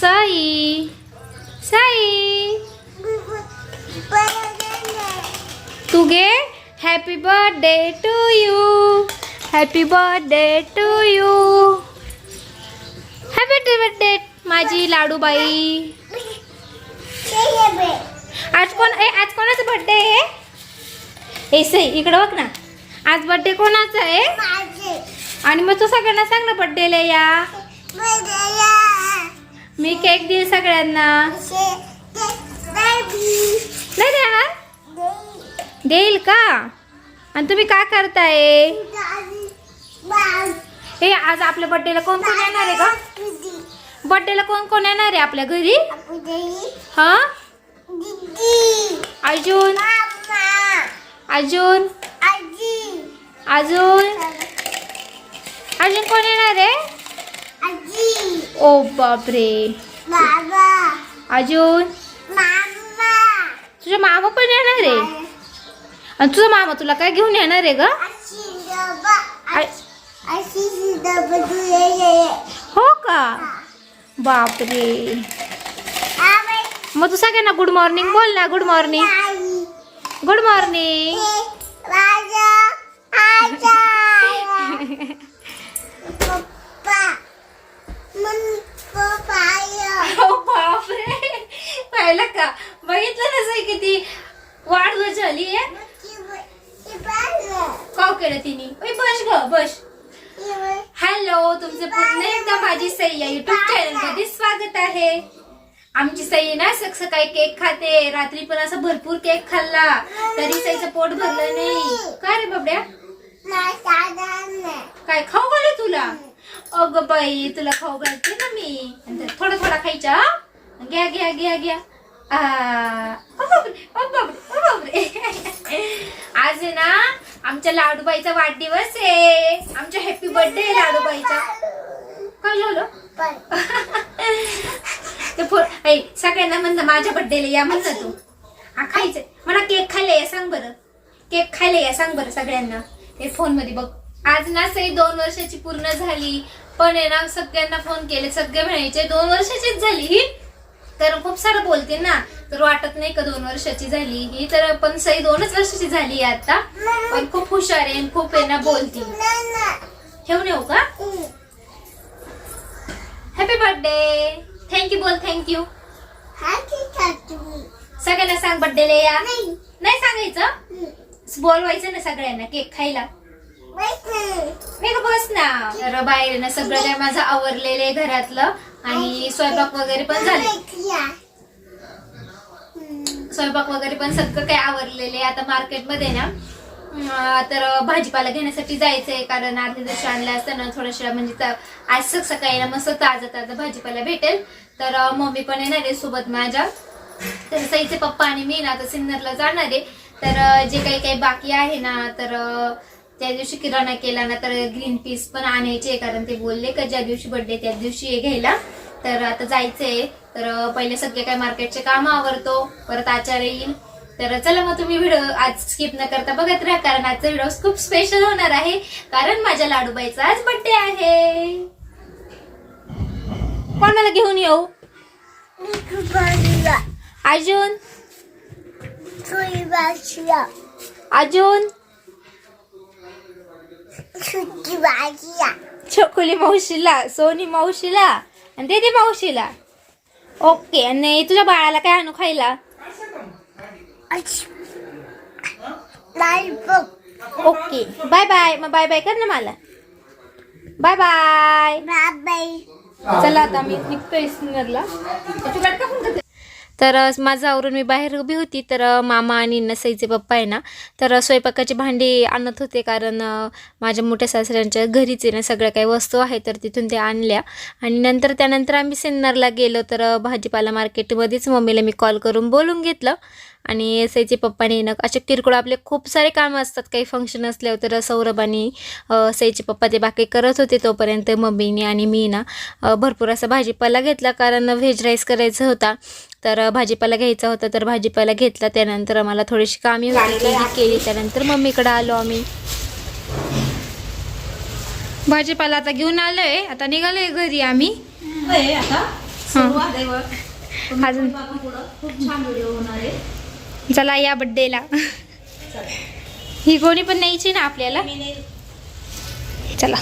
साई. साई. तू घे happy birthday to you happy birthday to you happy birthday माझी लाडूबाई. आज कोण ए आज कोणाचा बर्थडे आहे? ए सई इकडं बघ ना. आज बर्थडे कोणाचा आहे? आणि मग तू सगळ्यांना सांग ना बर्थडेला या. मी केक देईल सगळ्यांना. नाही देणार? देईल का? आणि तुम्ही काय करताय? ए आज आपल्या बर्थडेला कोण कोण येणार आहे का बर्थडेला कोण कोण येणार आहे आपल्या घरी? हा? अजून? अजून? अजून? अजून कोण येणार आहे? ओ बापरे. अजून? तुझा मामा पण येणार आहे? आणि तुझा मामा तुला काय घेऊन येणार आहे ग? हो का? बापरे. मग तू सगळ्यांना गुड मॉर्निंग बोल ना गुड मॉर्निंग गुड मॉर्निंग बापरे। पाहिलं का? बघितलं ना किती वाढ झाली आहे. काव केलं तिने? बस ग बस. हॅलो तुमचं पुन्हा एकदा माझी सई या युट्यूब चॅनल मध्ये स्वागत आहे. आमची सई ना सकाळी केक खाते. रात्री पण असं भरपूर केक खाल्ला. तरी सईचं पोट भरलं नाही. काय रे बाबड्या? काय खाऊ घालू तुला? अगं बाई तुला खाऊ घालते ना मी. थोडं थोडा थोडा खायचा घ्या घ्या घ्या घ्या. आ, आज आहे ना आमच्या लाडूबाईचा वाढदिवस आहे. आमच्या हॅपी बर्थडे आहे लाडूबाईचा. काय झालं? ते सगळ्यांना म्हणलं माझ्या बर्थडेला या म्हणलं तू. हा खायचंय मला केक खायला या सांग बरं. केक खायला या सांग बरं सगळ्यांना. ते फोनमध्ये बघ. आज ना सई दोन वर्षाची पूर्ण झाली. पण आहे ना सगळ्यांना फोन केले. सगळे म्हणायचे दोन वर्षाचीच झाली ही? तर खूप सारं बोलते ना. तर वाटत नाही का दोन वर्षाची झाली ही? तर पण सई दोनच वर्षाची झाली आता. पण खूप हुशार आहे खूप आहे ना बोलती ठेवून येऊ का? हॅपी बर्थडे थँक्यू बोल थँक्यू सगळ्यांना सांग बर्थडेला या. नाही. सांगायचं? बोलवायचं ना सगळ्यांना केक खायला. नाही का बस ना. तर बाहेर ना सगळं काय माझं आवरलेलं आहे घरातलं आणि स्वयंपाक वगैरे पण झाले. स्वयंपाक वगैरे पण सगळं काय आवरलेले आता मार्केटमध्ये ना तर भाजीपाला घेण्यासाठी जायचंय कारण अर्ध्या दिवशी आणलं असतं ना म्हणजे आज सक सकाळी ना मस्त ताजा ताजा भाजीपाला भेटेल. तर मम्मी पण येणार आहे सोबत माझ्या. तर सईचे पप्पा आणि मी ना आता सिन्नरला जाणार आहे. तर जे काही काही बाकी आहे ना तर त्या दिवशी किराणा केला ना तर ग्रीन पीस पण आणायचे कारण ते बोलले का ज्या दिवशी बर्थडे त्या दिवशी घ्यायला. तर आता जायचंय. तर पहिले सगळे काय मार्केटचे काम आवरतो परत आचार्य येईल. तर चला मग तुम्ही व्हिडिओ आज स्किप न करता बघत राहा कारण आजचा व्हिडिओ खूप स्पेशल होणार आहे. कारण माझ्या लाडूबाईचा आज बर्थडे आहे. कोणाला घेऊन येऊ? अजून? अजून? छोकुली मावशीला सोनी मावशीला आणि दीदी मावशीला. ओके आणि तुझ्या बाळाला काय आणू खायला? ओके बाय बाय मग बाय बाय कर ना मला. Bye bye. चला आता मी निघतोय सिन्नरला तर माझं आवरून मी बाहेर उभी होती. तर मामा आणि नसईचे पप्पा आहे ना तर स्वयंपाकाची भांडी आणत होते. कारण माझ्या मोठ्या सासऱ्यांच्या घरीच आहे ना सगळ्या काही वस्तू आहे तर तिथून ते आणल्या. आणि नंतर त्यानंतर आम्ही सिन्नरला गेलो. तर भाजीपाला मार्केटमध्येच मम्मीला मी कॉल करून बोलून घेतलं. आणि सईचे पप्पाने ना असे किरकोळ आपले खूप सारे कामं असतात. काही फंक्शन असल्यावर तर सौरभ आणि सईचे पप्पा ते बाकी करत होते तोपर्यंत मम्मीने आणि मी ना भरपूर असा भाजीपाला घेतला. कारण व्हेज राईस करायचा होता. तर भाजीपाला घ्यायचा होता. तर भाजीपाला घेतला. त्यानंतर आम्हाला थोडीशी कामी होती केली. त्यानंतर मम्मीकडे आलो आम्ही. भाजीपाला आता घेऊन आलोय. आता निघालोय घरी आम्ही. अजून-. खूप छान व्हिडिओ होणार आहे. चला या बड्डेला ही गोणी पण न्यायची ना आपल्याला? चला.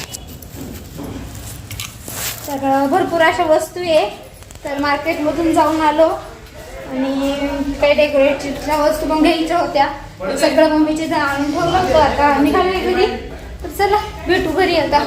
तर भरपूर अशा वस्तू आहे. तर मार्केटमधून जाऊन आलो. आणि काही डेकोरेटिव्हच्या वस्तू पण घ्यायच्या होत्या. सगळं मम्मीचे आणून ठेवलं होतं आता निघालोय घरी. तर चला भेटू घरी आता.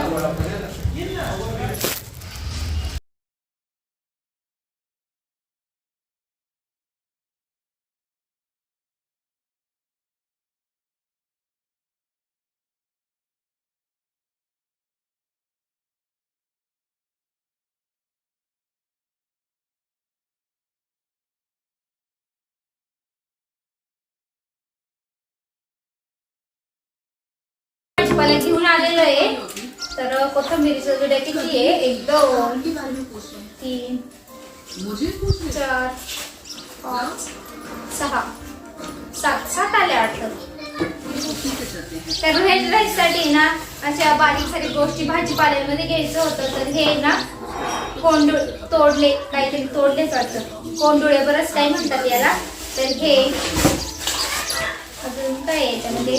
आलेलो आहे. तर कोथंबिरीचं जुड्या किती आहे एक दोन तीन चार पाच सहा. सात सात आले वाटतं. तर व्हेज राईससाठी ना अशा बारीक सारी गोष्टी भाजीपाल्यामध्ये घ्यायचं होतं. तर हे ना कोंडुळ तोडले काहीतरी तोडलेच वाटतं. कोंडुळे बरंच काही म्हणतात याला. तर हे अजून काय आहे याच्यामध्ये?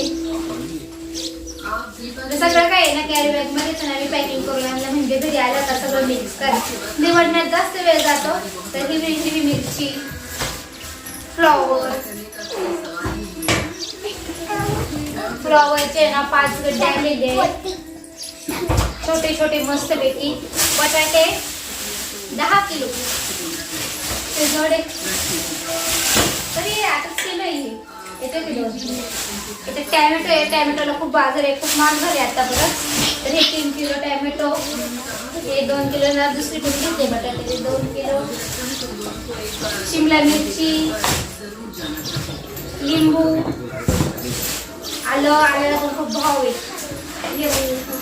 सगळं काय आहे ना कॅरी बॅग मध्येच आम्ही पॅकिंग करून आणलं. म्हणजे घरी आलं का सगळं मिक्स करायचं निवडण्यात म्हणजे जास्त वेळ जातो तर हिरवी हिरवी मिरची फ्लॉवर फ्लॉवरचे ना पाच गड्डे आणलेले छोटे छोटे मस्त पैकी. बटाटे दहा किलो. ते जोडे. तरी आठच किलो आहे. येते किलो इथे टॅमॅटो आहे टॅमॅटोला खूप बाजार आहे खूप महाग झाले आता परत तर हे तीन किलो टॅमॅटो हे दोन किलो ना दुसरी पण घेते बटाटे दोन किलो. शिमला मिरची लिंबू आलं आल्याला पण खूप भाव आहे. लिंबू.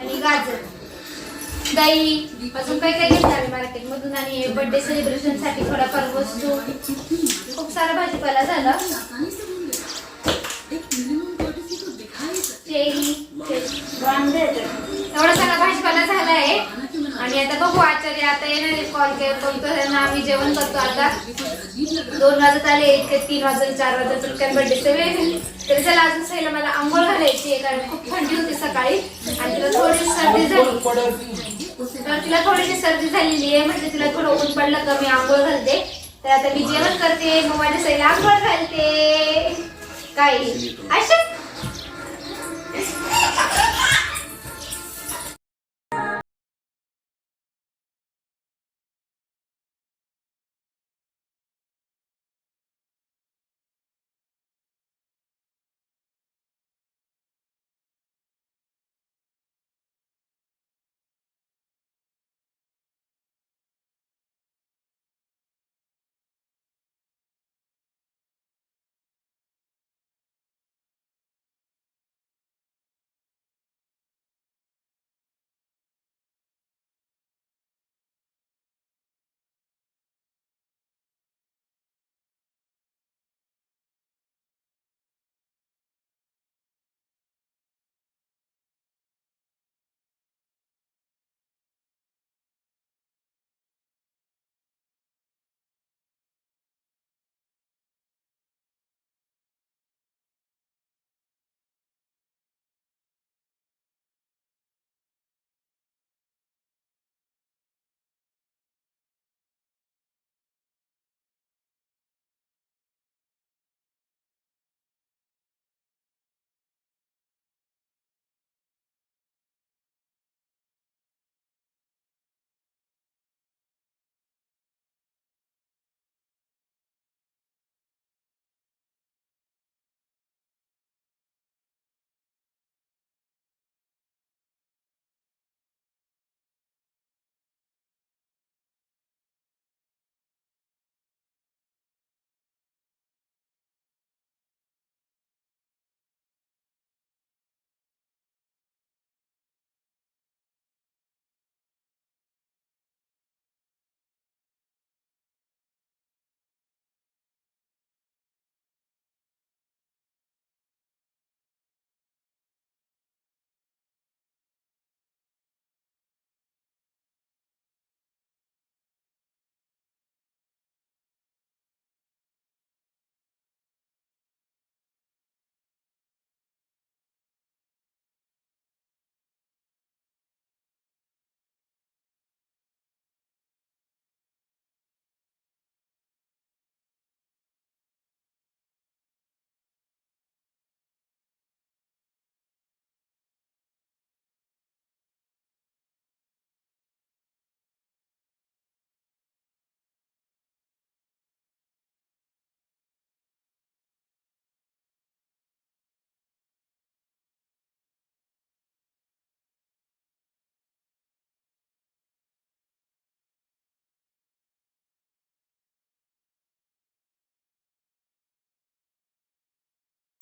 आणि गाजर. दही अजून काही काही घेतलं आम्ही मार्केटमधून आणि बर्थडे सेलिब्रेशनसाठी थोडाफार वस्तू. खूप सारा भाजीपाला झाला. एवढा सगळा भाजीपाला झाला आहे आणि आता बघू आचार्य आता येणार कॉल केअर करतो त्यांना आम्ही जेवण करतो आता. दोन वाजत आले एक तीन वाजत चार वाजत काय बर्थडेचं वेळ झाली. तरी चला अजून सैला मला आंघोळ घालायची आहे कारण खूप थंडी होती सकाळी. आणि तिला थोडी सर्दी झाली. तर तिला थोडीशी सर्दी झालेली आहे म्हणजे तिला थोडं ऊन पडलं का मी आंघोळ घालते. तर आता मी जेवण करते मग माझ्या सैला आंघोळ घालते. काय अशा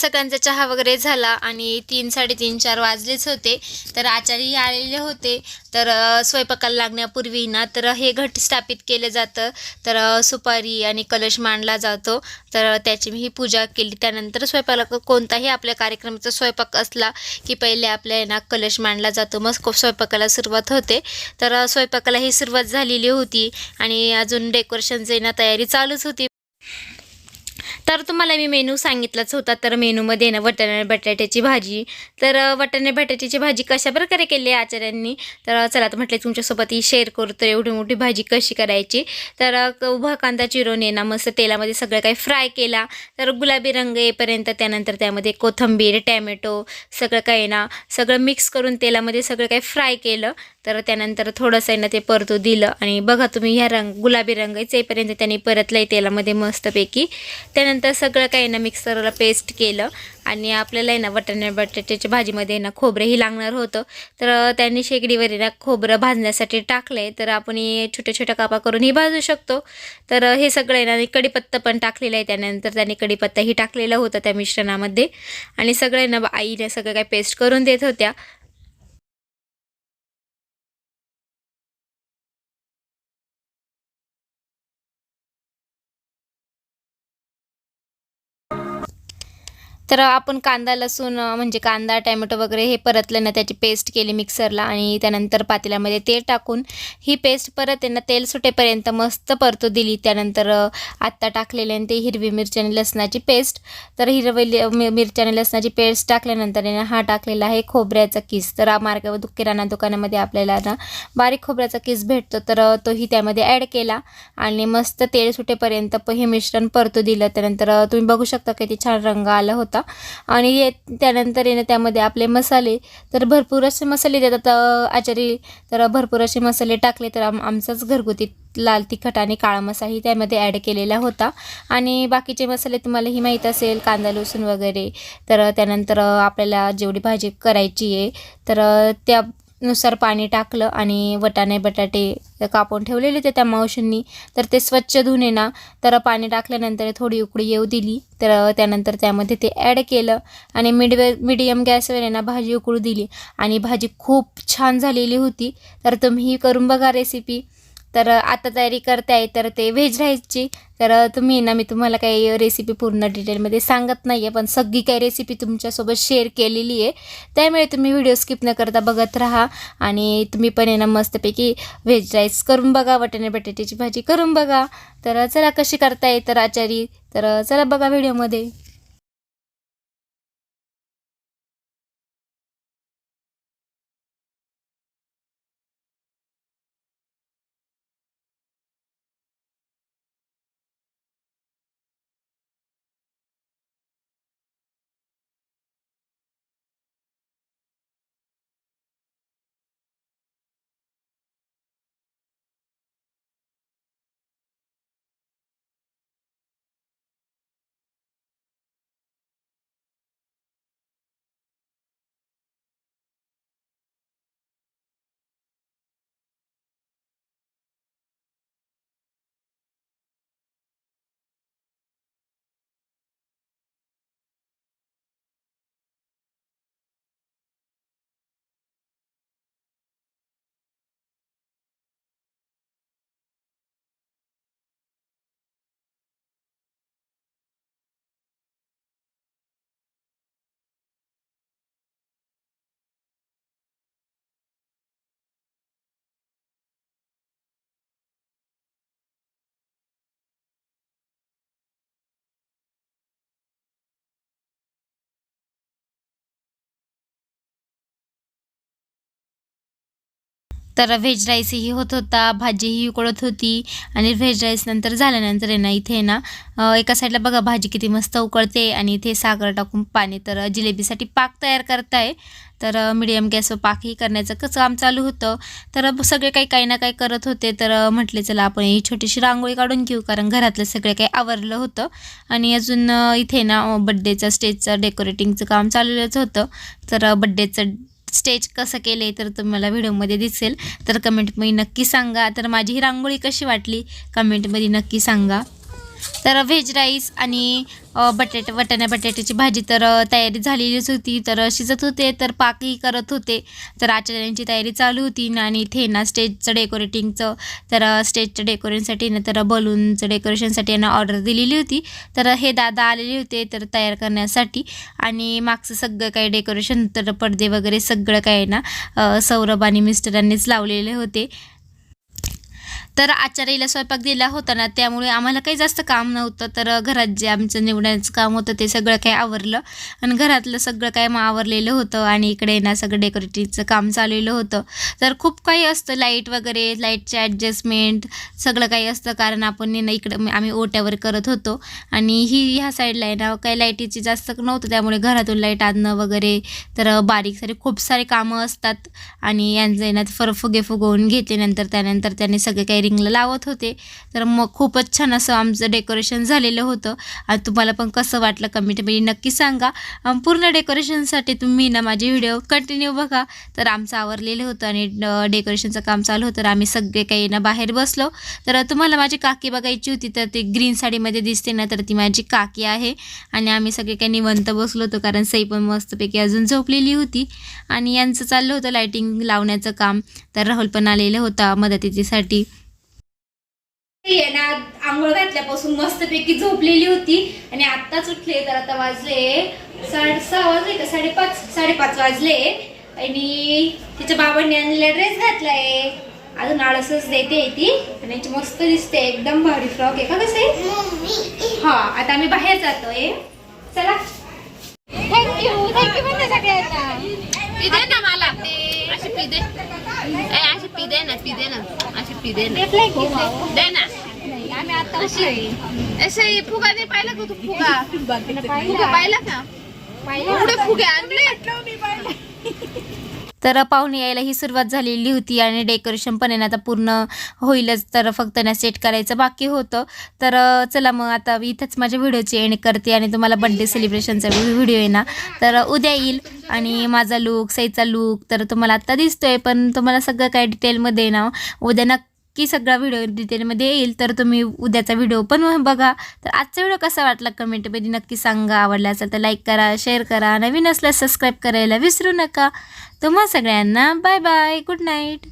सगळ्यांचा चहा वगैरे झाला आणि तीन साडेतीन चार वाजलेच होते. तर आचारी आलेले होते. तर स्वयंपाकाला लागण्यापूर्वी ना तर हे घट स्थापित केलं जातं. तर सुपारी आणि कलश मांडला जातो. तर त्याची मी ही पूजा केली. त्यानंतर स्वयंपाकाला कोणताही आपल्या कार्यक्रमाचा स्वयंपाक असला की पहिले आपल्या ना कलश मांडला जातो. मग स्वयंपाकाला सुरुवात होते. तर स्वयंपाकाला ही सुरुवात झालेली होती. आणि अजून डेकोरेशनची ना तयारी चालूच होती. तर तुम्हाला मी मेनू सांगितलाच होता तर मेनूमध्ये ना वटाणे बटाट्याची भाजी. तर वटाणे बटाट्याची भाजी कशा प्रकारे केली आहे आचार्यांनी? तर चला तर म्हटलं तुमच्यासोबत ही शेअर करू तर एवढी मोठी भाजी कशी करायची? तर उभा कांदा चिरून येणार ना मस्त तेलामध्ये सगळं काही फ्राय केला. तर गुलाबी रंग येईपर्यंत त्यानंतर त्यामध्ये कोथिंबीर टॅमॅटो सगळं काही ना सगळं मिक्स करून तेलामध्ये सगळं काही फ्राय केलं. तर त्यानंतर थोडंसं आहे ना ते परतू दिलं. आणि बघा तुम्ही ह्या रंग गुलाबी रंग येईपर्यंत त्यांनी परतलं तेलामध्ये मस्तपैकी. त्यानंतर सगळं काही ना मिक्सरला पेस्ट केलं. आणि आपल्याला आहे ना वाटाणे बटाट्याच्या भाजीमध्ये ना खोबरंही लागणार होतं. तर त्यांनी शेगडीवर ना खोबरं भाजण्यासाठी टाकलं आहे तर आपण छोट्या छोट्या कापा करूनही भाजू शकतो. तर हे सगळं आहे ना कडीपत्ता कढीपत्ता पण टाकलेलं आहे. त्यानंतर त्यांनी कढीपत्ताही टाकलेला होता त्या मिश्रणामध्ये. आणि सगळं ना आईने सगळं काही पेस्ट करून देत होत्या. तर आपण कांदा लसूण म्हणजे कांदा टॅमॅटो वगैरे हे परतलं ना त्याची पेस्ट केली मिक्सरला आणि त्यानंतर पातेल्यामध्ये तेल टाकून ही पेस्ट परत त्यांना तेल सुटेपर्यंत मस्त परतू दिली. त्यानंतर आत्ता टाकलेले आणि ते हिरवी मिरची आणि लसणाची पेस्ट. तर हिरवी मि- मिरची आणि लसणाची पेस्ट टाकल्यानंतर हा टाकलेला आहे खोबऱ्याचा किस. तर मार्गावर किराणा दुकानामध्ये आपल्याला ना बारीक खोबऱ्याचा किस भेटतो. तर तोही त्यामध्ये ॲड केला आणि मस्त तेल सुटेपर्यंत हे मिश्रण परतू दिलं. त्यानंतर तुम्ही बघू शकता किती छान रंग आला होता. आणि हे त्यानंतर येणं त्यामध्ये आपले मसाले तर भरपूर असे मसाले देतात आचारी. तर भरपूर असे मसाले टाकले तर आम आमचाच घरगुती लाल तिखट आणि काळा मसाही त्यामध्ये ॲड केलेला होता. आणि बाकीचे मसाले तुम्हालाही माहीत असेल कांदा लसूण वगैरे. तर त्यानंतर आपल्याला जेवढी भाजी करायची आहे तर त्या नुसार पाणी टाकलं आणि वटाणे बटाटे कापून ठेवलेले होते त्या मावशींनी. तर ते स्वच्छ धुणे ना तर पाणी टाकल्यानंतर थोडी उकडी येऊ दिली. तर त्यानंतर त्यामध्ये ते ॲड केलं आणि मिडवे मिडियम गॅसवर ना भाजी उकळू दिली. आणि भाजी खूप छान झालेली होती. तर तुम्हीही करून बघा रेसिपी तर आता तयारी करते आहे तर ते व्हेज राईसची तर तुम्ही ना मी तुम्हाला काही रेसिपी पूर्ण डिटेलमध्ये सांगत नाही आहे पण सगळी काही रेसिपी तुमच्यासोबत शेअर केलेली आहे. त्यामुळे तुम्ही व्हिडिओ स्किप न करता बघत राहा. आणि तुम्ही पण आहे ना मस्तपैकी व्हेज राईस करून बघा वटाणे बटाट्याची भाजी करून बघा. तर चला कशी करताय तर आचारी? तर चला बघा व्हिडिओमध्ये तर व्हेज राईसही होत होता भाजीही उकळत होती आणि व्हेज राईस नंतर झाल्यानंतर आहे ना इथे ना एका साईडला बघा भाजी किती मस्त उकळते आणि इथे साखर टाकून पाणी तर जिलेबीसाठी पाक तयार करताय. तर मिडियम गॅसवर पाकही करण्याचं कसं काम चालू होतं. तर सगळे काही काही ना काही करत होते. तर म्हटले चला आपण ही छोटीशी रांगोळी काढून घेऊ कारण घरातलं सगळे काही आवरलं होतं. आणि अजून इथे ना बड्डेचं स्टेजचं डेकोरेटिंगचं काम चालूच होतं. तर बड्डेचं स्टेज कसं केलं आहे तर तुम्हाला व्हिडिओमध्ये दिसेल. तर कमेंटमध्ये नक्की सांगा. तर माझी ही रांगोळी कशी वाटली? कमेंटमध्ये नक्की सांगा. तर व्हेज राईस आणि बटाटे वटाण्या बटाट्याची भाजी तर तयारी झालेलीच होती. तर शिजत होते तर पाकही करत होते. तर आचार्यांची तयारी चालू होती आणि इथे ना स्टेजचं डेकोरेटिंगचं तर स्टेजच्या स्टेजचं डेकोरेशनसाठी ना तर बलूनचं डेकोरेशनसाठी यांना ऑर्डर दिलेली होती. तर हे दादा आलेले होते तर तयार करण्यासाठी. आणि मागचं सगळं काही डेकोरेशन तर पडदे वगैरे सगळं काही ना सौरभ आणि मिस्टरांनीच लावलेले होते. तर आचार्याला स्वयंपाक दिला होता ना त्यामुळे आम्हाला काही जास्त काम नव्हतं. तर घरात जे आमचं निवडण्याचं काम होतं ते सगळं काही आवरलं. आणि घरातलं सगळं काय मग आवरलेलं होतं आणि इकडे ना सगळं डेकोरेटिव्हचं काम चाललेलं होतं. तर खूप काही असतं लाइट वगैरे लाईटचे ॲडजस्टमेंट सगळं काही असतं. कारण आपण ना इकडं आम्ही ओट्यावर करत होतो. आणि ही ह्या साईडला आहे ना काही लाईटीची जास्त नव्हतं. त्यामुळे घरातून लाइट आणणं वगैरे तर बारीक सारे खूप सारे कामं असतात. आणि यांचं ना फर फुगे फुगवून घेतल्यानंतर नंतर त्यानंतर त्याने सगळे काही रिंगला लावत होते. तर मग खूपच छान असं आमचं डेकोरेशन झालेलं होतं. आणि तुम्हाला पण कसं वाटलं कमेंटमध्ये नक्की सांगा. पूर्ण डेकोरेशनसाठी तुम्ही ना माझे व्हिडिओ कंटिन्यू बघा. तर आमचं आवरलेलं होतं आणि डेकोरेशनचं काम चालू होतं. तर आम्ही सगळे काही ना बाहेर बसलो. तर तुम्हाला माझी काकी बघायची होती तर ती ग्रीन साडीमध्ये दिसते ना तर ती माझी काकी आहे. आणि आम्ही सगळे काही निवंत बसलो होतो कारण सई पण मस्तपैकी अजून झोपलेली होती. आणि यांचं चाललं होतं लाईटिंग लावण्याचं काम. तर राहुल पण आलेलं होता मदतीसाठी. ना आंघोळ घातल्यापासून मस्तपैकी झोपलेली होती. आणि आत्ताच उठले तर आता वाजले साडे सहा वाजले का? साडेपाच साडेपाच वाजले. आणि तिच्या बाबांनी आणलेला ड्रेस घातलाय. अजून आळसच देते ती. आणि मस्त दिसते एकदम भारी फ्रॉक आहे. का कसं हा आता आम्ही बाहेर जातोय. चला. थँक्यू थँक्यू म्हणते पिदे ना मला. अशी पिदे. ए अशी पिदे ना पिदे ना. अशी पिदे ना. दे ना. आम्ही आता अशी. असे फुगा दे पाहिला का तू फुगा? फुगा पाहिला. का? एवढे फुगे आणले. तर पाहुणे यायला ही सुरुवात झालेली होती आणि डेकोरेशन पण आहे ना आता पूर्ण होईलच तर फक्त ना सेट करायचं बाकी होतं. तर चला मग आता इथंच माझ्या व्हिडिओची एंड करते आणि तुम्हाला बड्डे सेलिब्रेशनचा व्हिडिओ आहे ना तर उद्या येईल. आणि माझा लूक सईचा लूक तर तुम्हाला आत्ता दिसतोय पण तुम्हाला सगळं काय डिटेलमध्ये ना उद्या नक्की सगळा व्हिडिओ डिटेलमध्ये येईल. तर तुम्ही उद्याचा व्हिडिओ पण बघा. तर आजचा व्हिडिओ कसा वाटला कमेंटमध्ये नक्की सांगा. आवडला असेल तर लाईक करा शेअर करा. नवीन असल्यास सबस्क्राईब करायला विसरू नका. तुम्हा सगळ्यांना बाय बाय गुड नाईट